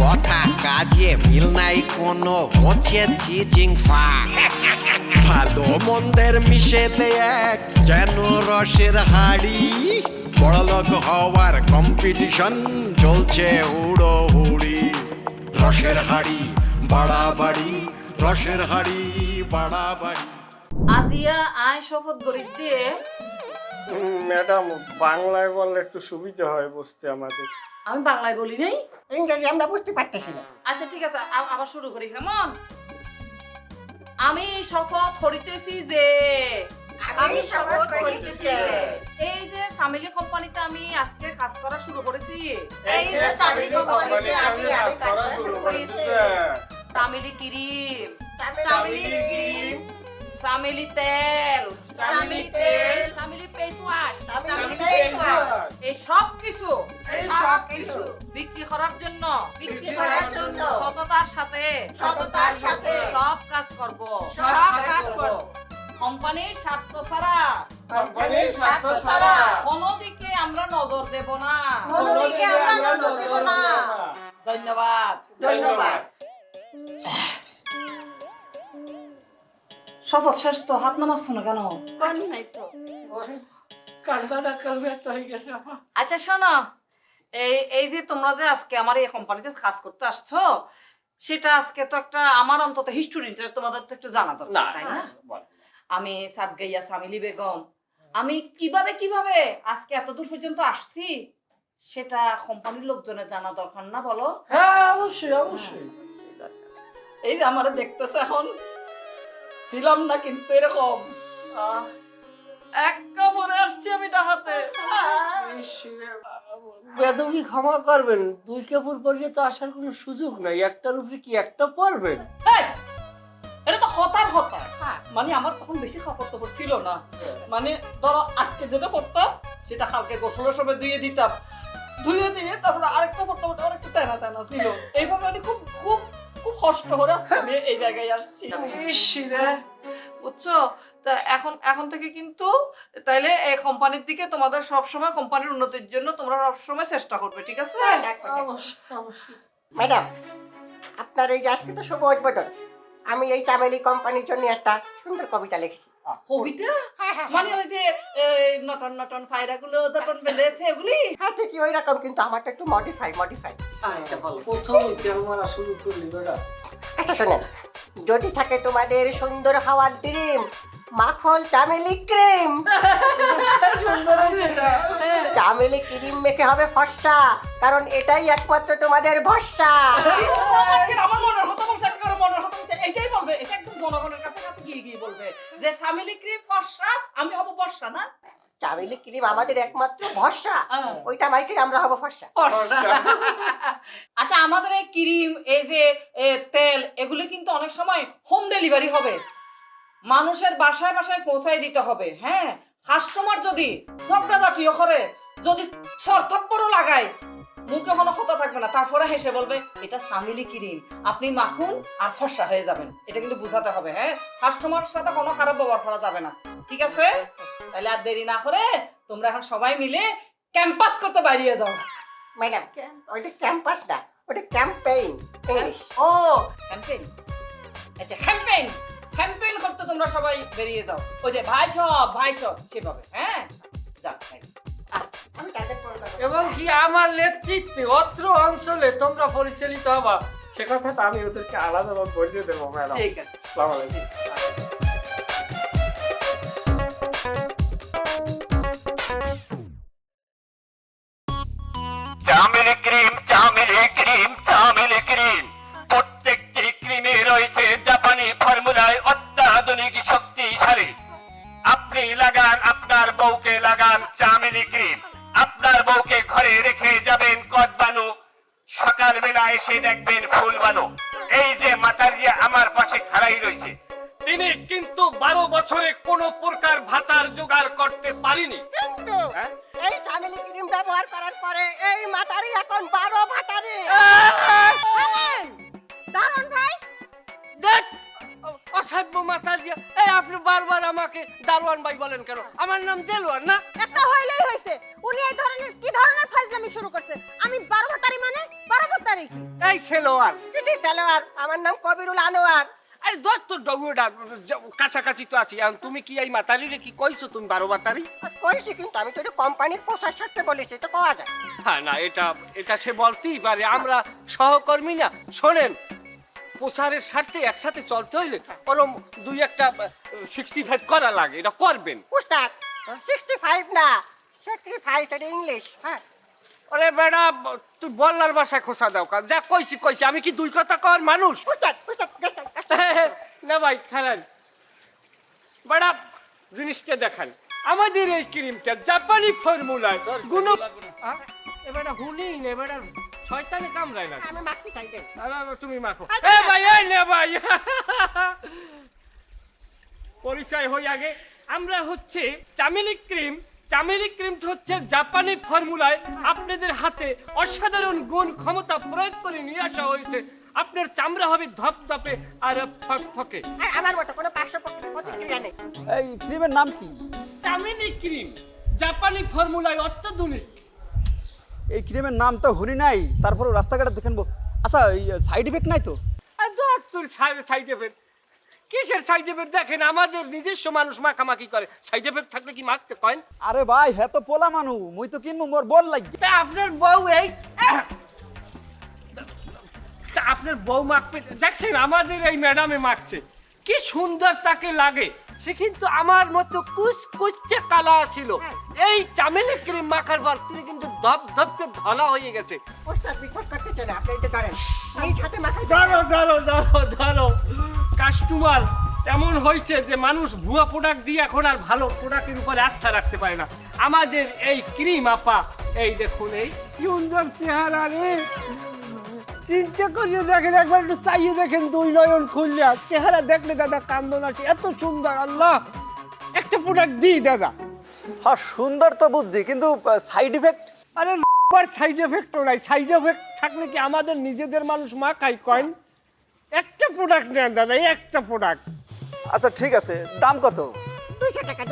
কথা কাজে মিল নাই কোনো হচ্ছে চিচিং ফাক ভালো মন্দের মিশেলে এক যেন রসের হাড়ি। বড়লোক হওয়ার কম্পিটিশন চলছে হুড়ো হুড়ি রসের হাড়ি বাড়াবাড়ি রসের হাড়ি বাড়াবাড়ি। আজিয়া আয় শপথ গরিব দিয়ে ম্যাডাম বাংলায় বললে একটু সুবিধা হয় বুঝতে আমাদের। আমি বাংলায় বলি নাই? ইংরেজি আমরা বুঝতে পারতেছি না। আচ্ছা ঠিক আছে আ- আবার শুরু করি কেমন? আমি শপথ করিতেছি যে আমি শপথ করিতেছি যে। এই যে সামিলি কোম্পানিতে আমি আজকে কাজ করা শুরু করেছি এই যে সামিলি কোম্পানিতে আমি কাজ করা শুরু করেছি। সামিলি ক্রিম। চামেলি ক্রিম। সামিলি তেল সামিলি তেল, সামিলি ফেস ওয়াশ সামিলি ফেস ওয়াশ, এই সব কিছু এই সব কিছু। বিক্রি করার জন্য বিক্রি করার জন্য। সততার সাথে সততার সাথে। সব কাজ করব। সব কাজ করব। কোম্পানির স্বার্থ ছাড়া। কোম্পানির স্বার্থ ছাড়া। কোনো দিকে আমরা নজর দেব না। কোনো দিকে আমরা নজর দেব না। ধন্যবাদ। ধন্যবাদ। শপথ শেষ তো হাত নামাচ্ছ না কেন? পানি নাই তো। কান্দাটা কালবে তো হয়ে গেছে আমার। আচ্ছা শোনো। এই এই যে তোমরা যে আজকে আমার এই কোম্পানিতে কাজ করতে আসছো সেটা আজকে তো একটা আমার অন্তত হিস্টোরিটা তোমাদের তো একটু জানা দরকার তাই না বল। আমি সাদগাইয়া সামিলি বেগম। আমি কীভাবে কীভাবে আজকে এত দূর পর্যন্ত আসছি সেটা কোম্পানির লোকজনের জানা দরকার না বলো। হ্যাঁ অবশ্যই অবশ্যই। এই যে আমার দেখতেছে এখন ছিলাম না কিন্তু এরকম। এক কাপড়ে আসছি আমি ডাহাতে বেদবি ক্ষমা করবেন দুই কাপড় পরিয়ে তো আসার কোনো সুযোগ নাই একটার উপরে কি একটা পরবেন এটা তো হতার হতার। মানে আমার তখন বেশি কাপড় টাপড় ছিল না। মানে ধরো আজকে যেটা পড়তাম সেটা কালকে গোসলের সময় ধুয়ে দিতাম। ধুয়ে দিয়ে তারপরে আরেকটা পড়তাম ওটা আরেকটু তেনা তেনা ছিল। এইভাবে মানে খুব খুব খুব কষ্ট করে আজকে আমি এই জায়গায় আসছি। ইসিরে বুঝছ? তা এখন এখন থেকে কিন্তু তাইলে এই কোম্পানির দিকে তোমাদের সবসময় কোম্পানির উন্নতির জন্য তোমরা সবসময় চেষ্টা করবে ঠিক আছে? অবশ্যই ম্যাডাম আপনার এই যে আজকে তো শুভ উদ্বোধন। আমি এই চামেলি কোম্পানির জন্য একটা সুন্দর কবিতা লিখেছি। কবিতা? হ্যাঁ হ্যাঁ মানে ওই যে নটন নটন ফায়রা গুলো যখন বেঁধেছে এগুলি? হ্যাঁ ঠিকই ওই রকম কিন্তু আমারটা একটু মডিফাই মডিফাই আচ্ছা বলো প্রথম ক্যামেরা শুরু করলি বেটা আচ্ছা শোনেন যদি থাকে তোমাদের সুন্দর হওয়ার ড্রিম মাখন চামেলি ক্রিম। চামেলি ক্রিম মেখে হবে ফর্সা কারণ এটাই একমাত্র তোমাদের ভরসা। আমার মনের হতো মনের হতো এটাই বলবে এটা একদম জনগণের কাছে কাছে গিয়ে গিয়ে বলবে যে সামিলি ক্রিম ফর্সা আমি হব বর্ষা না? চামেলি ক্রিম আমাদের একমাত্র ভরসা। ওইটা মাইকে আমরা হব ফর্সা। ফর্সা। আচ্ছা আমাদের এই ক্রিম এই যে তেল এগুলি কিন্তু অনেক সময় হোম ডেলিভারি হবে। মানুষের বাসায় বাসায় পৌঁছাই দিতে হবে হ্যাঁ? কাস্টমার যদি ঝগড়াঝাটিও করে যদি সরথাপ্পরও লাগায় মুখে কোনো কথা থাকবে না তারপরে হেসে বলবে এটা সামিলি ক্রিম। আপনি মাখুন আর ফর্সা হয়ে যাবেন। এটা কিন্তু বুঝাতে হবে হ্যাঁ? কাস্টমার সাথে কোনো খারাপ ব্যবহার করা যাবে না ঠিক আছে? তাহলে আর দেরি না করে তোমরা এখন সবাই মিলে ক্যাম্পাস করতে বাইরিয়ে যাও। ম্যাডাম ওইটা ক্যাম্পাস না ওটা ক্যাম্পেইন ইংলিশ। ও ক্যাম্পেইন। আচ্ছা ক্যাম্পেইন ক্যাম্পেইন করতে তোমরা সবাই বেরিয়ে যাও। ওই যে ভাই সব ভাই সব সেভাবে হ্যাঁ? যাও এবং কি আমার নেতৃত্বে অত্র অঞ্চলে তোমরা পরিচালিত হবা। সে কথাটা আমি ওদেরকে আলাদাভাবে বলিয়ে দেবো ম্যাডাম। ঠিক আছে। আসসালামু আলাইকুম। Chameli cream Chameli cream Chameli cream. প্রত্যেকটি ক্রিমে রয়েছে জাপানি ফর্মুলায় অত্যাধুনিক শক্তিশালী। আপনি লাগান আপনার বউকে লাগান চামেলি ক্রিম। বউকে ঘরে রেখে যাবেন কদবানু। সকাল সকালবেলা এসে দেখবেন ফুল বানো এই যে মাতারিয়া আমার পাশে খাড়াই রয়েছে তিনি কিন্তু বারো বছরে কোনো প্রকার ভাতার জোগাড় করতে পারিনি। কিন্তু হ্যাঁ? এই চামেলি ক্রিম ব্যবহার করার পরে এই মাতারি এখন বারো ভাতারি। দারুণ ভাই। দেখ অসাধ্য মাথা দিয়ে। এই আপনি বারবার আমাকে দারোয়ান ভাই বলেন কেন? আমার নাম দেলোয়ার না? একটা হইলেই হয়েছে উনি এই ধরনের কি ধরনের ফাজলামি শুরু করছে? আমি বারো ভাতারি মানে? বারো ভাতারি এই ছেলোয়ার। কিছু সালোয়ার আমার নাম কবিরুল আনোয়ার। আরে ধর তো ডগুটা কাছাকাছি তো আছি। এখন তুমি কি এই মাতারি রে কি কইছো তুমি বারো মাতারি আর কইছি কিন্তু আমি তো এটা কোম্পানির পোশাক সারতে বলেছি তো পাওয়া যায়। হ্যাঁ না এটা এটা সে বলতেই পারে। আমরা সহকর্মী না। শোনেন প্রচারের স্বার্থে একসাথে চলতে হইলে ওরম দুই একটা সিক্সটি ফাইভ করা লাগে এটা করবেন। উস্তাদ সিক্সটি ফাইভ না স্যাক্রিফাইস এটা ইংলিশ হ্যাঁ। আরে বেড়া তুই বল্লার বাসায় খোসা দাও কাজ যা কইছি কইছি আমি কি দুই কথা কর মানুষ? উস্তাদ উস্তাদ না ভাই খেলেন বেড়া জিনিসটা দেখান। আমাদের এই ক্রিমটা জাপানি ফর্মুলায় গুণ এবারে হুনি এবারে শয়তানে কামড়ায় না আমি মাখতে চাই দেন। তুমি মাখো। এ ভাই এই নে ভাই। পরিচয় হই আগে। আমরা হচ্ছে চামেলি ক্রিম চামেলি ক্রিমটা হচ্ছে জাপানি ফর্মুলায় আপনাদের হাতে অসাধারণ গুণ ক্ষমতা প্রয়োগ করে নিয়ে আসা হয়েছে। আপনার চামড়া হবে ধপধপে আর ফকফকে আর আমার মতো কোনো পার্শ্ব প্রতিক্রিয়া নেই। এই ক্রিমের নাম কি? চামেলি ক্রিম জাপানি ফর্মুলায় অত্যাধুনিক। এই ক্রিমের নাম তো শুনি নাই তারপরেও রাস্তাঘাটে দেখেন আচ্ছা এই সাইড ইফেক্ট নাই তো? তোর সাইড এফেক্ট কিসের সাইড এফেক্ট দেখেন আমাদের নিজস্ব মানুষ মাখামাখি করে। সাইড এফেক্ট থাকলে কি মাখতে কয়েন আরে ভাই হ্যাঁ তো পোলা মানু মুই তো কিনবো মোর বল লাগবে। তা আপনার বউ এই তা আপনার বউ মাখবে দেখছেন আমাদের এই ম্যাডামে মাখছে। কি সুন্দর তাকে লাগে। সে কিন্তু আমার মতো কুচকুচে কালা ছিল। এই চামেলি ক্রিম মাখার পর তিনি কিন্তু ধপ ধপকে ধলা হয়ে গেছে। উস্তাদ বিশ্বাস করতেছে না আপনি এটা ধরেন হাতে মাখাই ধরো ধরো ধরো ধরো কাস্টমার এমন হয়েছে যে মানুষ ভুয়া প্রোডাক্ট দিয়ে এখন আর ভালো প্রোডাক্টের উপরে আস্থা রাখতে পারে না। আমাদের এই ক্রিম আপা এই দেখুন এই সুন্দর চেহারা রে। চিন্তা করিয়ে দেখেন একবার একটু চাইয়ে দেখেন দুই নয়ন খুললে। চেহারা দেখলে দাদা কান্দন আছে এত সুন্দর আল্লাহ! একটা প্রোডাক্ট দিই দাদা। হ্যাঁ সুন্দর তো বুঝছি কিন্তু সাইড ইফেক্ট আরে সাইড এফেক্টও নাই। সাইড এফেক্ট থাকলে কি আমাদের নিজেদের মানুষ মা খাই কয়েন একটা প্রোডাক্ট নেন দাদা এই একটা প্রোডাক্ট আচ্ছা ঠিক আছে। দাম কত? দুইশো টাকা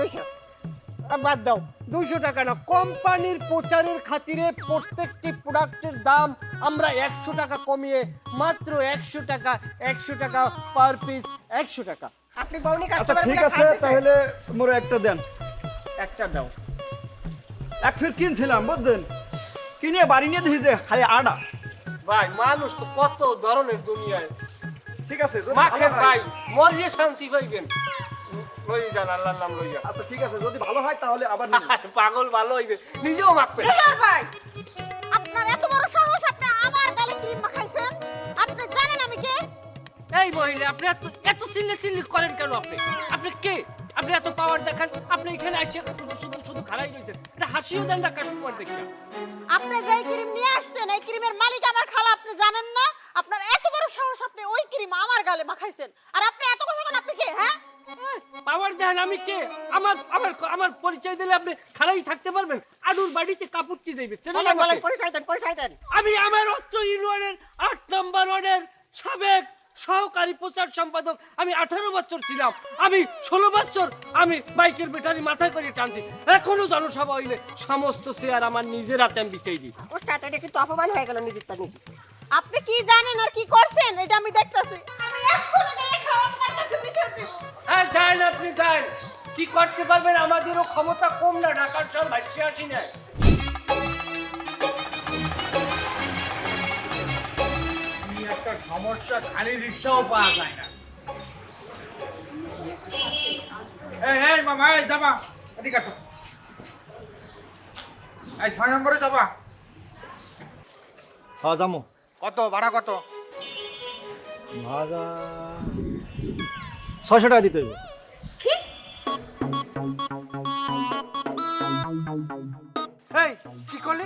বাদ দাও। দুইশো টাকা না কোম্পানির প্রচারের খাতিরে প্রত্যেকটি প্রোডাক্টের দাম আমরা একশো টাকা কমিয়ে মাত্র একশো টাকা একশো টাকা পার পিস একশো টাকা। আপনি বউনি আচ্ছা কাস্টমার ঠিক আছে তাহলে মোর একটা দেন। একটা দাও। এক ফির কিনছিলাম বুঝলেন? কিনে বাড়ি নিয়ে দেখি যে খালি আডা। ভাই মানুষ তো কত ধরনের দুনিয়ায়। ঠিক আছে ভাই মরিয়ে শান্তি পাইবেন। লই যান আল্লাহর নাম লইয়া। আচ্ছা ঠিক আছে যদি ভালো হয় তাহলে আবার পাগল ভালো হইবে নিজেও মাখবে। ভাই আপনার এত বড় সাহস আপনি আমার গালে ক্রিম মাখাইছেন? আপনি জানেন আমি কে? এই মহিলা আপনি এত এত চিল্লি চিল্লি করেন কেন আপনি? আপনি কে? আপনি এত পাওয়ার দেখান আপনি এখানে এসে শুধু শুধু শুধু খারাই রয়েছেন এটা হাসিও দেন না কাস্টমার দেখে আপনি যেই ক্রিম নিয়ে আসছেন এই ক্রিমের মালিক আমার খালা আপনি জানেন না? আপনার এত বড় সাহস আপনি ওই ক্রিম আমার গালে মাখাইছেন। আর আমি কে? আমার আমার আমার পরিচয় দিলে আপনি থাকতে পারবেন? আডুর বাড়িতে কাপড় কি যাইবে? পরিচয় দেন পরিচয় দেন। আমি আমার অত্র ইউনিয়নের আট নম্বর ওয়ার্ডের সাবেক সহকারী প্রচার সম্পাদক। আমি আঠারো বছর ছিলাম। আমি ষোলো বছর আমি বাইকের ব্যাটারি মাথায় করে টানছি। এখনও জনসভা হইলে সমস্ত শেয়ার আমার নিজের হাতে আমি বিছাই দিই। এটা কিন্তু অপমান হয়ে গেল নিজেরটা নিজে আপনি কি জানেন আর কি করছেন? এটা আমি দেখতাছি। আমি এক্ষুনি খাওয়া আপনার কাছে বিচার দেব হ্যাঁ যান আপনি যান কি করতে পারবেন? আমাদেরও ক্ষমতা কম না ঢাকার সব ভাইসে আসি না একটা সমস্যা খালি রিক্সাও পাওয়া যায় না। এই এই মামা এই যাবা। এদিকে আসো। এই ছয় নম্বরে যাবা। হ্যাঁ যাব কত ভাড়া কত? ভাড়া ছয়শো টাকা দিতে হবে। এই কি করলে?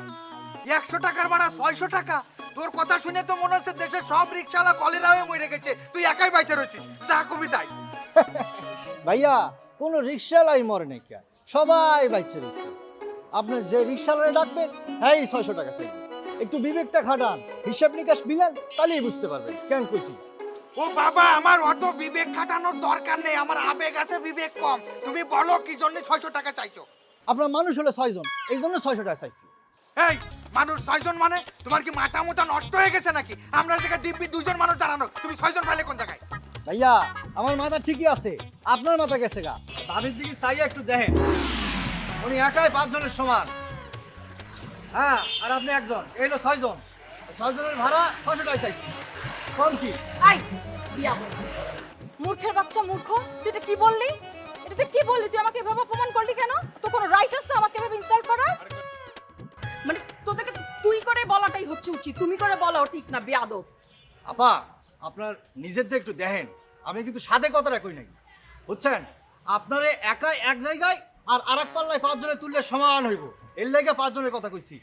একশো টাকার ভাড়া ছয়শো টাকা? তোর কথা শুনে তো মনে হচ্ছে দেশের সব রিক্সাওয়ালা কলেরা হয়ে মরে গেছে। তুই একাই বাইসে রয়েছিস যা কবি তাই। ভাইয়া কোনো রিক্সালাই মরে নাই কে? সবাই বাইচে রয়েছে। আপনি যে রিক্সাওয়ালা ডাকবেন হ্যাঁ ছয়শো টাকা চাই। একটু বিবেকটা খাটান। হিসাব নিকাশ মিলান তাহলেই বুঝতে পারবেন। কেন কইছি? ও বাবা আমার অত বিবেক খাটানোর দরকার নেই। আমার আবেগ আছে বিবেক কম। তুমি বলো কি জন্য ছয়শো টাকা চাইছো? আপনার মানুষ হলো ছয়জন। এই জন্য ছয়শো টাকা চাইছি। এই মানুষ ছয়জন মানে? তোমার কি মাথা মোটা নষ্ট হয়ে গেছে নাকি? আমরা জায়গায় দিব্যি দুজন মানুষ দাঁড়ানো তুমি ছয়জন পাইলে কোন জায়গায়? ভাইয়া আমার মাথা ঠিকই আছে। আপনার মাথা গেছে গা। ভাবির দিকে চাইয়া একটু দেখেন। উনি একাই পাঁচজনের সমান। হ্যাঁ আর আপনি একজন। এই হলো ছয়জন। ছয়জনের ভাড়া ছয়শো টাকা চাইছি। কম কি? আই বিয়া বল। মূর্খের বাচ্চা মূর্খ তুই এটা কি বললি? এটা তুই কি বললি? তুই আমাকে এভাবে অপমান করলি কেন? তো কোনো রাইট আছে আমাকে এভাবে ইনসাল্ট করার? মানে তোদেরকে তুই করে বলাটাই হচ্ছে উচিত। তুমি করে বলাও ঠিক না বেয়াদব। আপা আপনার নিজের দিয়ে একটু দেখেন। আমি কিন্তু সাদে কথাটা কই নাই। বুঝছেন? আপনারে একাই এক জায়গায় আর আরেক পাল্লায় পাঁচজনে তুললে সমান হইব। এর লাগে পাঁচজনের কথা কইছি।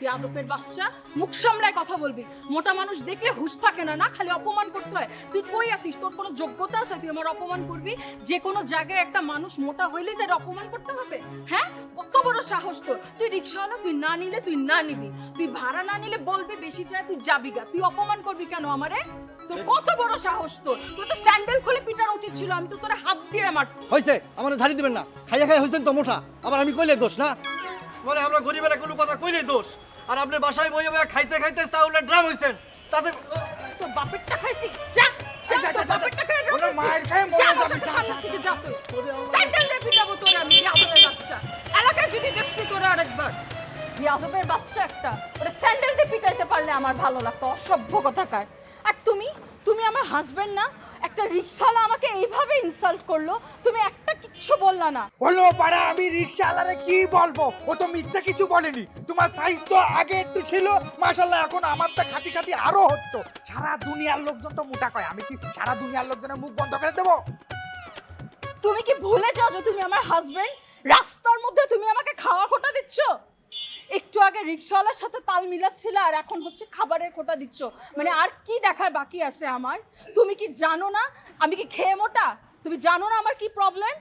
বেয়াদবের বাচ্চা, মুখ সামলায় কথা বলবি। মোটা মানুষ দেখলে হুশ থাকে না না খালি অপমান করতে হয়। তুই কই আসিস? তোর কোনো যোগ্যতা আছে? তুই আমার অপমান করবি? যে কোনো জায়গায় একটা মানুষ মোটা হইলেই তার অপমান করতে হবে। হ্যাঁ? কত বড় সাহস তোর। তুই রিক্সাওয়ালা, তুই না নিলে তুই না নিবি। তুই ভাড়া না নিলে বলবি, বেশি চাই তুই যাবি গা। তুই অপমান করবি কেন আমারে? তোর কত বড় সাহস তোর। তোর তো স্যান্ডেল খুলে পিটানো উচিত ছিল, আমি তো তোর হাত দিয়ে মারছি। হয়েছে আমার ধারি দিবেন না। খাইয়া খাই হয়েছেন তো মোটা। আবার আমি কইলে দোষ না? মানে আমরা গরিব এলাকা কোনো কথা কইলেই দোষ। আর আপনি বাসায় বইয়ে বইয়ে খাইতে খাইতে চাউলের ড্রাম হইছেন। তাতে তো বাপেরটা খাইছি যা বাচ্চা। একটা। ওরা স্যান্ডেল দিয়ে পিটাইতে পারলে আমার ভালো লাগতো অসভ্য কথা কথাকার আর তুমি তুমি আমার হাজবেন্ড না একটা রিক্সাওয়ালা আমাকে এইভাবে ইনসাল্ট করল তুমি এক কিচ্ছু বললা না। হলো পাড়া আমি রিক্সাওয়ালারে কি বলব? ও তো মিথ্যা কিছু বলেনি। তোমার সাইজ তো আগে একটু ছিল মাশাল্লাহ এখন আমার তো খাটি খাটি আরও হচ্ছে। সারা দুনিয়ার লোকজন তো মোটা কয় আমি কি সারা দুনিয়ার লোকজনের মুখ বন্ধ করে দেবো? তুমি কি ভুলে যাও যে তুমি আমার হাজবেন্ড রাস্তার মধ্যে তুমি আমাকে খাওয়া খোটা দিচ্ছ? একটু আগে রিক্সাওয়ালার সাথে তাল মিলাচ্ছিলে আর এখন হচ্ছে খাবারের খোটা দিচ্ছ। মানে আর কি দেখার বাকি আছে আমার? তুমি কি জানো না? আমি কি খেয়ে মোটা? তুমি জানো না আমার কি প্রবলেম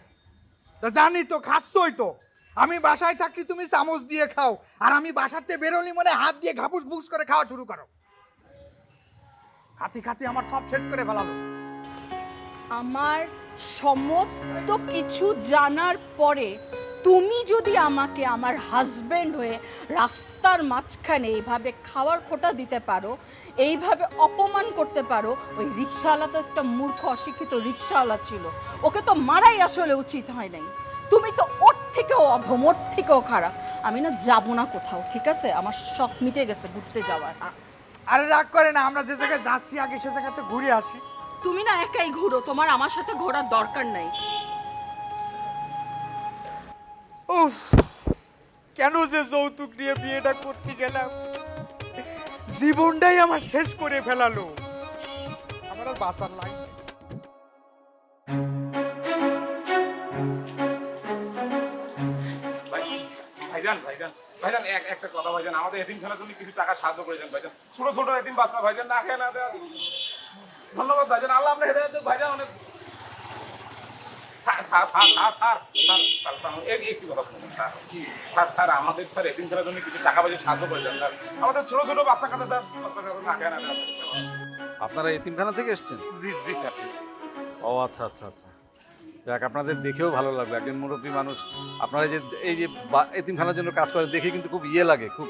তা জানি তো, খাচ্ছই তো। আমি বাসায় থাকি তুমি চামচ দিয়ে খাও, আর আমি বাসাতে বেরোলি মনে হাত দিয়ে ঘাপুস ভুস করে খাওয়া শুরু করো। খাতি খাতি আমার সব শেষ করে ফেলালো। আমার সমস্ত কিছু জানার পরে তুমি যদি আমাকে আমার হাজব্যান্ড হয়ে রাস্তার মাঝখানে এইভাবে খাওয়ার খোটা দিতে পারো এইভাবে অপমান করতে পারো ওই রিক্সাওয়ালা তো একটা মূর্খ অশিক্ষিত রিক্সাওয়ালা ছিল ওকে তো মারাই আসলে উচিত হয় নাই। তুমি তো ওর থেকেও অধম ওর থেকেও খারাপ। আমি না যাব না কোথাও ঠিক আছে? আমার শখ মিটে গেছে ঘুরতে যাওয়ার। আরে রাগ করে না আমরা যে জায়গায় যাচ্ছি আগে সে জায়গাতে ঘুরে আসি। তুমি না একাই ঘুরো তোমার আমার সাথে ঘোরার দরকার নাই। কেন যে যৌতুক নিয়ে বিয়েটা করতে গেলাম? জীবনটাই আমার শেষ করে ফেলালো। আমার আর বাঁচার লাইন ভাই- ভাইজান ভাইজান ভাইজান, এক, একটা কথা ভাইজান, আমাদের এদিন খেলার তুমি কিছু টাকা সাহায্য করে দেন ভাইজান। ছোট ছোট এদিন বাচ্চা ভাইজান না খেয়ে না ধন্যবাদ ভাইজান, আল্লাহ আপনার হেদায়ত ভাইজান, অনেক স্যার আমাদের স্যার এটিম কিছু টাকা পয়সা সাহায্য করেছেন স্যার আমাদের বাচ্চা স্যার আপনারা এতিমখানা থেকে এসছেন ও আচ্ছা আচ্ছা আচ্ছা দেখ আপনাদের দেখেও ভালো লাগবে একজন মুরব্বী মানুষ আপনারা যে এই যে এতিমখানার জন্য কাজ করে দেখে কিন্তু খুব ইয়ে লাগে খুব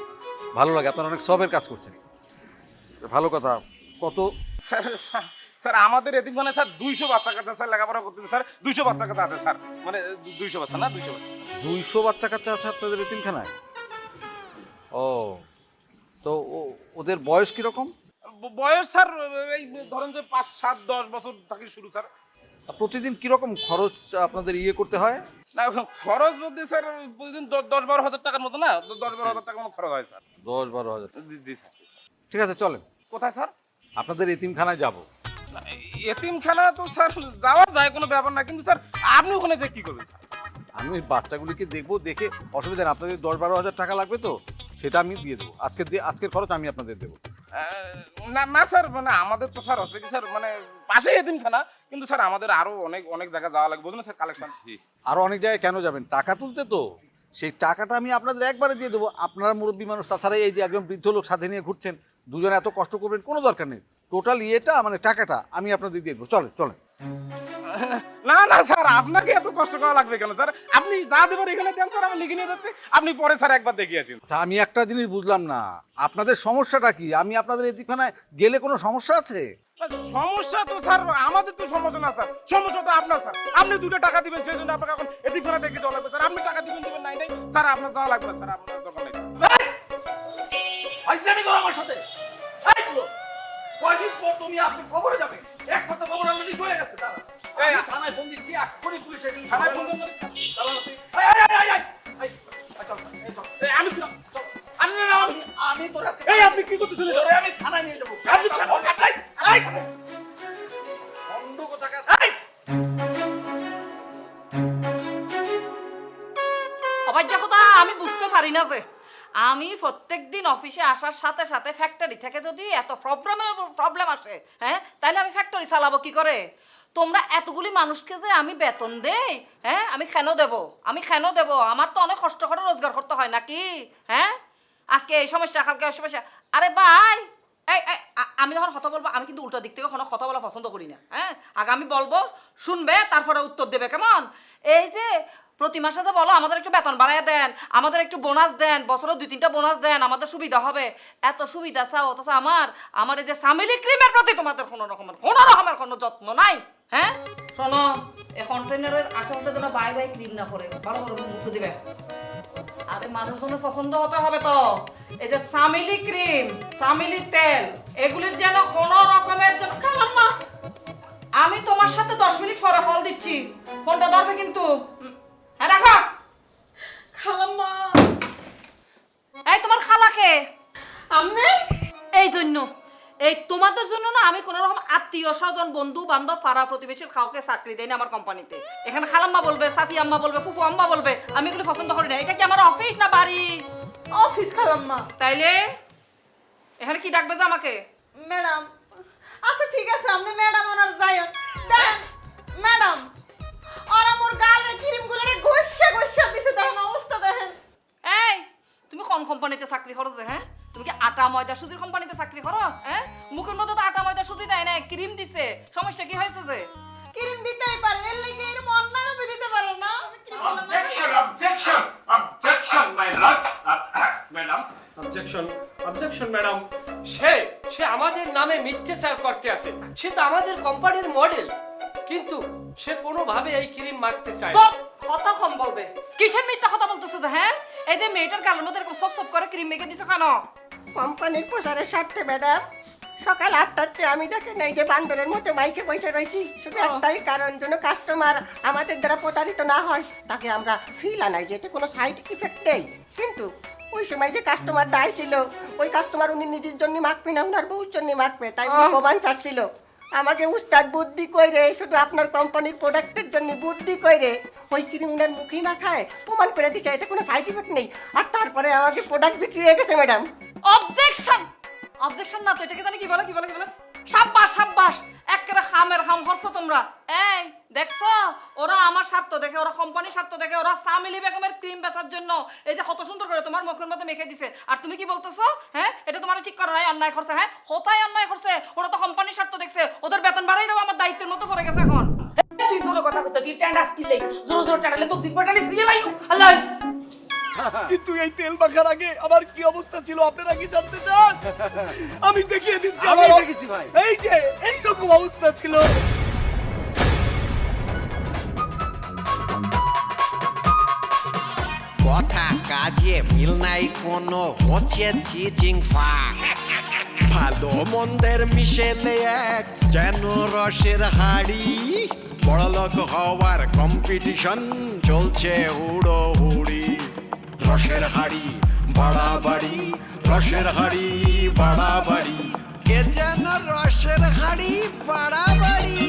ভালো লাগে আপনারা অনেক সবের কাজ করছেন ভালো কথা কত স্যার স্যার, আমাদের এদিন মানে স্যার দুইশো বাচ্চা কাছে স্যার লেখাপড়া করতেছে স্যার। দুইশো বাচ্চা কাছে আছে স্যার। মানে দুইশো বাচ্চা না? দুইশো বাচ্চা। দুইশো বাচ্চা কাচ্চা আছে আপনাদের এতিমখানায়? ও তো ওদের বয়স কীরকম? বয়স স্যার এই ধরেন যে পাঁচ সাত দশ বছর থেকে শুরু স্যার। প্রতিদিন কীরকম খরচ আপনাদের ইয়ে করতে হয়? না খরচ বলতে স্যার প্রতিদিন দশ বারো হাজার টাকার মতো না? দশ বারো হাজার টাকার মতো খরচ হয় স্যার। দশ বারো হাজার। জি জি স্যার। ঠিক আছে চলেন। কোথায় স্যার? আপনাদের এতিমখানায় যাব। এতিমখানা তো স্যার যাওয়া যায় কোনো ব্যাপার না। কিন্তু স্যার আপনি ওখানে যে কি করবেন? স্যার আমি ওই বাচ্চাগুলিকে দেখব দেখে অসুবিধা নেই। আপনাদের দশ বারো হাজার টাকা লাগবে তো সেটা আমি দিয়ে দেবো। আজকে দিয়ে আজকের খরচ আমি আপনাদের দেবো। না না স্যার মানে আমাদের তো স্যার হচ্ছে কি স্যার মানে পাশেই এতিমখানা কিন্তু স্যার আমাদের আরও অনেক অনেক জায়গা যাওয়া লাগবে। বুঝলেন স্যার কালেকশন আরও অনেক জায়গায় কেন যাবেন? টাকা তুলতে তো। সেই টাকাটা আমি আপনাদের একবারে দিয়ে দেবো। আপনারা মুরব্বী মানুষ তাছাড়া এই যে একজন বৃদ্ধ লোক সাথে নিয়ে ঘুরছেন দুজনে এত কষ্ট করবেন কোনো দরকার নেই। টোটাল ইয়েটা মানে টাকাটা আমি আপনাদের দিয়ে দেবো। চলে চলে না না স্যার আপনাকে এত কষ্ট করা লাগবে কেন স্যার? আপনি যা দেবেন এখানে দেন স্যার আমি লিখে নিয়ে যাচ্ছি। আপনি পরে স্যার একবার দেখিয়েছেন তা আমি একটা জিনিস বুঝলাম না। আপনাদের সমস্যাটা কি? আমি আপনাদের এদিকখানায় গেলে কোনো সমস্যা আছে? সমস্যা তো স্যার আমাদের তো সমস্যা না স্যার। সমস্যা তো আপনার স্যার। আপনি দুটো টাকা দিবেন সেই জন্য আপনাকে এখন এদিকখানা দেখে যাওয়া লাগবে স্যার। আপনি টাকা দিবেন দিবেন নাই নাই। স্যার আপনার যাওয়া লাগবে স্যার আপনার দরকার নেই তুমি আপনি খবরে যাবে এক কথা খবর অলরেডি হয়ে গেছে দাদা এই, আমি থানায় ফোন দিচ্ছি এক্ষুনি পুলিশ এসে থানায় ফোন। এই, আমি। আমি আমি তোর এই আপনি কি করতেছেন আমি থানায় নিয়ে যাব আপনি কোথাকার। এই, অবাজ্য কথা আমি বুঝতে পারি না যে আমি প্রত্যেকদিন অফিসে আসার সাথে সাথে ফ্যাক্টরি থেকে যদি এত প্রবলেমের প্রবলেম আসে হ্যাঁ তাহলে আমি ফ্যাক্টরি চালাবো কি করে? তোমরা এতগুলি মানুষকে যে আমি বেতন দেই হ্যাঁ আমি কেন দেব? আমি কেন দেব? আমার তো অনেক কষ্ট করে রোজগার করতে হয় নাকি? হ্যাঁ? আজকে এই সমস্যা কালকে এই সমস্যা। আরে ভাই এই, আমি যখন কথা বলব আমি কিন্তু উল্টো দিক থেকে কোনো কথা বলা পছন্দ করি না হ্যাঁ? আগে আমি বলব শুনবে তারপরে উত্তর দেবে কেমন? এই যে প্রতি মাসে যে বলো, আমাদের একটু বেতন বাড়াইয়া দেন, আমাদের একটু বোনাস দেন, বছরে দুই তিনটা বোনাস দেন, আমাদের সুবিধা হবে। এত সুবিধা চাও অথচ আমার আমার এই যে সামিলি ক্রিমের প্রতি তোমাদের কোনো রকমের কোনো রকমের কোনো যত্ন নাই হ্যাঁ? শোনো, এই কন্টেনারের আশেপাশে যেন বাই বাই ক্রিম না করে ভালো ভালো মুছে দিবে। আরে মানুষজনের পছন্দ হতে হবে তো। এই যে সামিলি ক্রিম, সামিলি তেল, এগুলির যেন কোনো রকমের যেন খালাম আমি তোমার সাথে দশ মিনিট পরে কল দিচ্ছি। ফোনটা ধরবে কিন্তু। হ্যাঁ রাখো। খালাম্মা। এই তোমার খালাকে আমনে? এই জন্য। এই তোমাদের জন্য না আমি কোনো রকম আত্মীয় স্বজন বন্ধু বান্ধব পাড়া প্রতিবেশীর কাউকে চাকরি দেয় না আমার কোম্পানিতে। এখানে খালাম্মা বলবে সাসি আম্মা বলবে ফুফু আম্মা বলবে আমি এগুলো পছন্দ করি না। এটা কি আমার অফিস না বাড়ি? অফিস খালাম্মা। তাইলে? এখানে কি ডাকবে যে আমাকে? ম্যাডাম। আচ্ছা ঠিক আছে আপনি ম্যাডাম ওনার দেখেন ম্যাডাম। ওরা মোর গালে ক্রিম গুলারে গোসা গোসা দিছে দেখেন অবস্থা দেখেন। এই তুমি কোন কোম্পানিতে চাকরি করো যে হ্যাঁ? তুমি কি আটা ময়দা সুজির কোম্পানিতে চাকরি করো হ্যাঁ? মুখের মধ্যে তো আটা ময়দা সুজি দেয় না ক্রিম দিছে। সমস্যা কি হয়েছে যে? ক্রিম দিতেই পারে এর লাগি এর মন নামে দিতে পারো না। আমি cream গুলো objection objection objection my lord madam objection objection madam সে সে আমাদের নামে মিথ্যাচার করতে আসে সে তো আমাদের কোম্পানির মডেল কিন্তু সে কোনোভাবে এই ক্রিম মারতে চায় না। কথা কম বলবে। কিসের মিথ্যা কথা বলতেছে যে হ্যাঁ? এই যে মেয়েটার গালের মধ্যে এরকম সব সব করে ক্রিম মেখে দিছে কেন? কোম্পানির প্রচারের স্বার্থে ম্যাডাম। সকাল আটটাতে আমি দেখেন এই যে বান্দরের মতো বাইকে বসে রয়েছি। শুধু একটাই কারণ যেন কাস্টমার আমাদের দ্বারা প্রতারিত না হয় তাকে আমরা ফিল আনাই যে এতে কোনো সাইড ইফেক্ট নেই। কিন্তু ওই সময় যে কাস্টমারটা আসছিল ওই কাস্টমার উনি নিজের জন্য মাখবে না ওনার বউর জন্য মাখবে তাই উনি আহ। প্রমাণ চাচ্ছিল। আমাকে উস্তাদ বুদ্ধি কইরে, শুধু আপনার কোম্পানির প্রোডাক্টের জন্য বুদ্ধি কইরে, ওই ক্রিম উনার মুখেই মাখায় প্রমাণ করে দিছে এটা কোনো সাইড ইফেক্ট নেই। আর তারপরে আমাকে প্রোডাক্ট বিক্রি হয়ে গেছে ম্যাডাম অবজেকশন অবজেকশন না তো, এটাকে জানি কি বলে কি বলে কি বলে? সাব্বাস সাব্বাস! একেবারে হামের হাম হরছো তোমরা। এই, দেখছ? ওরা আমার স্বার্থ দেখে, ওরা কোম্পানির স্বার্থ দেখে, ওরা সামিলি বেগমের ক্রিম বেচার জন্য এই যে কত সুন্দর করে তোমার মুখের মধ্যে মেখে দিছে। আর তুমি কি বলতেছো? হ্যাঁ? এটা তোমার ঠিক করা নাই অন্যায় করছে হ্যাঁ? কোথায় অন্যায় করছে। ওরা তো কোম্পানির স্বার্থ দেখছে। ওদের বেতন বাড়াই দেবো আমার দায়িত্বের মতো পড়ে গেছে এখন। তুই জোরে কথা বলতে, তুই ট্যান্ডাস কি লাই জোরে জোরে টানালে তো জিব্বা টানিস কি লাই আল্লাহ! কিন্তু এই তেল মাখার আগে আমার কি অবস্থা ছিল? আপনারা কি জানতে চান? আমি দেখিয়ে দিচ্ছি আমি দেখেছি ভাই। এই যে এই রকম অবস্থা ছিল। কথা কাজে মিল নাই কোনো হচ্ছে চিচিং ফাক। ভালো মন্দের মিশেলে এক যেন রসের হাড়ি। বড়লোক হওয়ার কম্পিটিশন চলছে হুড়ি রসের হাড়ি বাড়াবাড়ি রসের হাড়ি বাড়াবাড়ি। কে যেন রসের হাড়ি বাড়াবাড়ি।